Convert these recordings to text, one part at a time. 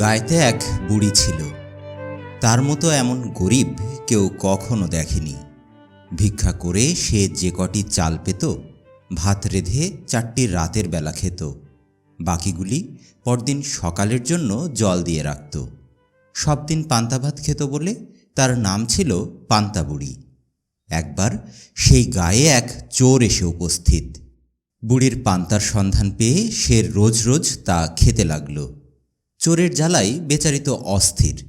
গায়েতে এক বুড়ি ছিল। তার মতো এমন গরিব কেউ কখনো দেখেনি। ভিক্ষা করে সে যে কটি চাল পেত, ভাত রেধে চারটি রাতের বেলা খেত। বাকিগুলি পরদিন সকালের জন্য জল দিয়ে রাখত। সব দিন পান্তা ভাত খেত বলে তার নাম ছিল পান্তা বুড়ি। একবার সেই গায়ে এক চোর এসে উপস্থিত। বুড়ির পান্তার সন্ধান পেয়ে সে রোজ রোজ তা খেতে লাগল। চোরের জ্বালাই বেচারিত অস্থির।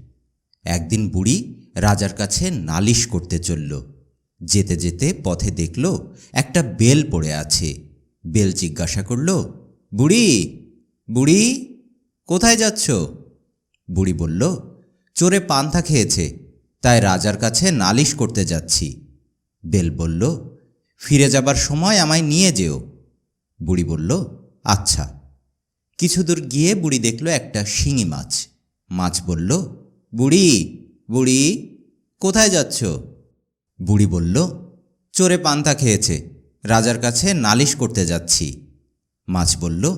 একদিন বুড়ি রাজার কাছে নালিশ করতে চলল। যেতে যেতে পথে দেখল একটা বেল পড়ে আছে। বেল জিজ্ঞাসা করল, বুড়ি বুড়ি, কোথায় যাচ্ছ? বুড়ি বলল, চোরে পান্থা খেয়েছে, তাই রাজার কাছে নালিশ করতে যাচ্ছি। বেল বলল, ফিরে যাবার সময় আমায় নিয়ে যেও। বুড়ি বলল আচ্ছা। কিছু দূর গিয়ে বুড়ি দেখল একটা শিঙি মাছ। মাছ বলল, বুড়ি বুড়ি, কোথায় যাচ্ছ? বুড়ি বলল, চোরে পান্তা খেয়েছে, রাজার কাছে নালিশ করতে যাচ্ছি। মাছ বলল,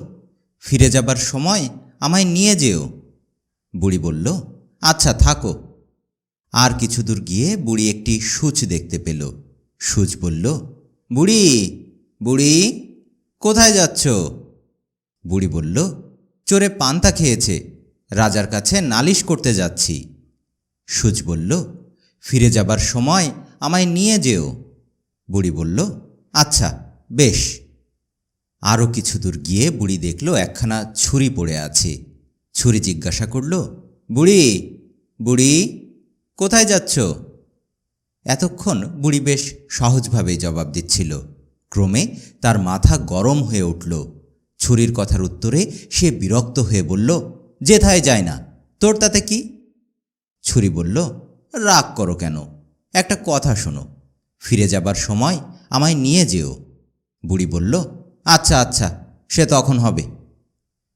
ফিরে যাবার সময় আমায় নিয়ে যেও। বুড়ি বলল আচ্ছা থাকো। আর কিছু দূর গিয়ে বুড়ি একটি সূচ দেখতে পেল। সূচ বলল, বুড়ি বুড়ি, কোথায় যাচ্ছ? বুড়ি বলল, চোরে পান্তা খেয়েছে, রাজার কাছে নালিশ করতে যাচ্ছি। সুচ বলল, ফিরে যাবার সময় আমায় নিয়ে যেও। বুড়ি বলল আচ্ছা বেশ। আরও কিছু দূর গিয়ে বুড়ি দেখল একখানা ছুরি পড়ে আছে। ছুরি জিজ্ঞাসা করল, বুড়ি বুড়ি, কোথায় যাচ্ছ? এতক্ষণ বুড়ি বেশ সহজভাবেই জবাব দিচ্ছিল। ক্রমে তার মাথা গরম হয়ে উঠল। ছুরির কথার উত্তরে সে বিরক্ত হয়ে বলল যেথায় যায় না। তোর তাতে কি? ছুরি বলল, রাগ করো কেন? একটা কথা শোনো। ফিরে যাবার সময় আমায় নিয়ে যেও। বুড়ি বলল আচ্ছা আচ্ছা সে তখন হবে।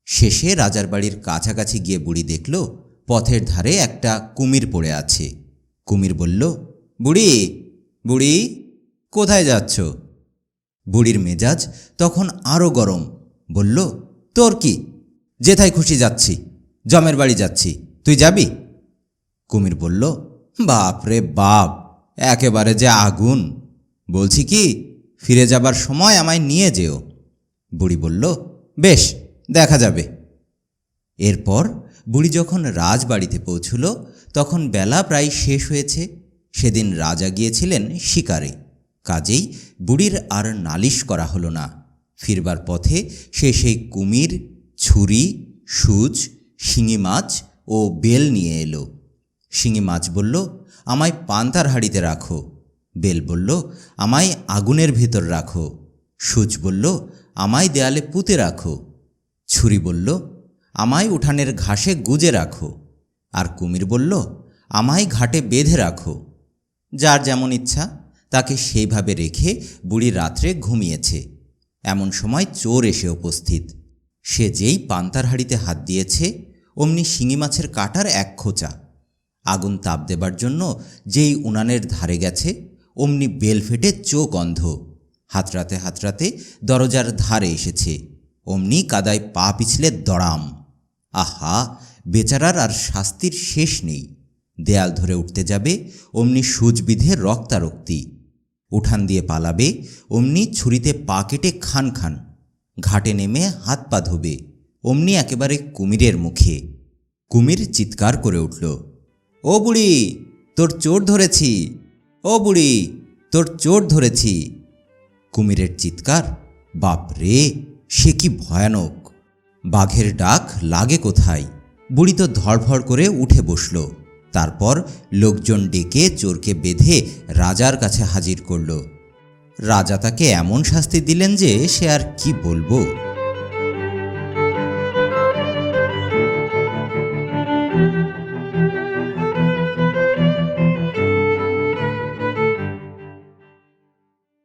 শেষে রাজার বাড়ির কাছাকাছি গিয়ে বুড়ি দেখল, পথের ধারে একটা কুমির পড়ে আছে। কুমির বলল, বুড়ি বুড়ি, কোথায় যাচ্ছ? বুড়ির মেজাজ তখন আরও গরম। বলল, তোর কি? যেথায় খুশি যাচ্ছি, জমের বাড়ি যাচ্ছি, তুই যাবি? কুমির বলল, বাপ রে বাপ, একেবারে যে আগুন। বলছি কি, ফিরে যাবার সময় আমায় নিয়ে যেও। বুড়ি বলল, বেশ, দেখা যাবে। এরপর বুড়ি যখন রাজবাড়িতে পৌঁছল, তখন বেলা প্রায় শেষ হয়েছে। সেদিন রাজা গিয়েছিলেন শিকারে। কাজেই বুড়ির আর নালিশ করা হলো না। ফিরবার পথে সে সেই কুমির, ছুরি, সূচ, শিঙি মাছ ও বেল নিয়ে এলো। শিঙি মাছ বলল, আমায় পান্তার হাড়িতে রাখো। বেল বলল, আমায় আগুনের ভেতর রাখো। সূচ বলল, আমায় দেয়ালে পুঁতে রাখো। ছুরি বলল, আমায় উঠানের ঘাসে গুজে রাখো। আর কুমির বলল, আমায় ঘাটে বেঁধে রাখো। যার যেমন ইচ্ছা, তাকে সেইভাবে রেখে বুড়ি রাত্রে ঘুমিয়েছে। এমন সময় চোর এসে উপস্থিত। সে যেই পান্তার হাড়িতে হাত দিয়েছে, অমনি শিঙি মাছের কাটার এক খোঁচা। আগুন তাপ দেবার জন্য যেই উনানের ধারে গেছে, অমনি বেল ফেটে চোখ অন্ধ। হাতরাতে হাতরাতে দরজার ধারে এসেছে। অমনি কাদায় পা পিছলে দড়াম। আহা, বেচারার আর শাস্তির শেষ নেই। দেয়াল ধরে উঠতে যাবে, অমনি সুচ বিধে রক্তারক্তি। উঠান দিয়ে পালাবে, অমনি ছুরিতে পা কেটে খান খান, ঘাটে নেমে হাত পা ধোবে, অমনি একেবারে কুমিরের মুখে। কুমির চিৎকার করে উঠল, ও বুড়ি, তোর চোর ধরেছি, ও বুড়ি, তোর চোর ধরেছি। কুমিরের চিৎকার, বাপ রে, সে কি ভয়ানক, বাঘের ডাক লাগে কোথায়? বুড়ি তো ধড়ফড় করে উঠে বসল। তারপর লোকজন ডেকে চোরকে বেঁধে রাজার কাছে হাজির করল। রাজা তাকে এমন শাস্তি দিলেন যে সে আর কি বলব?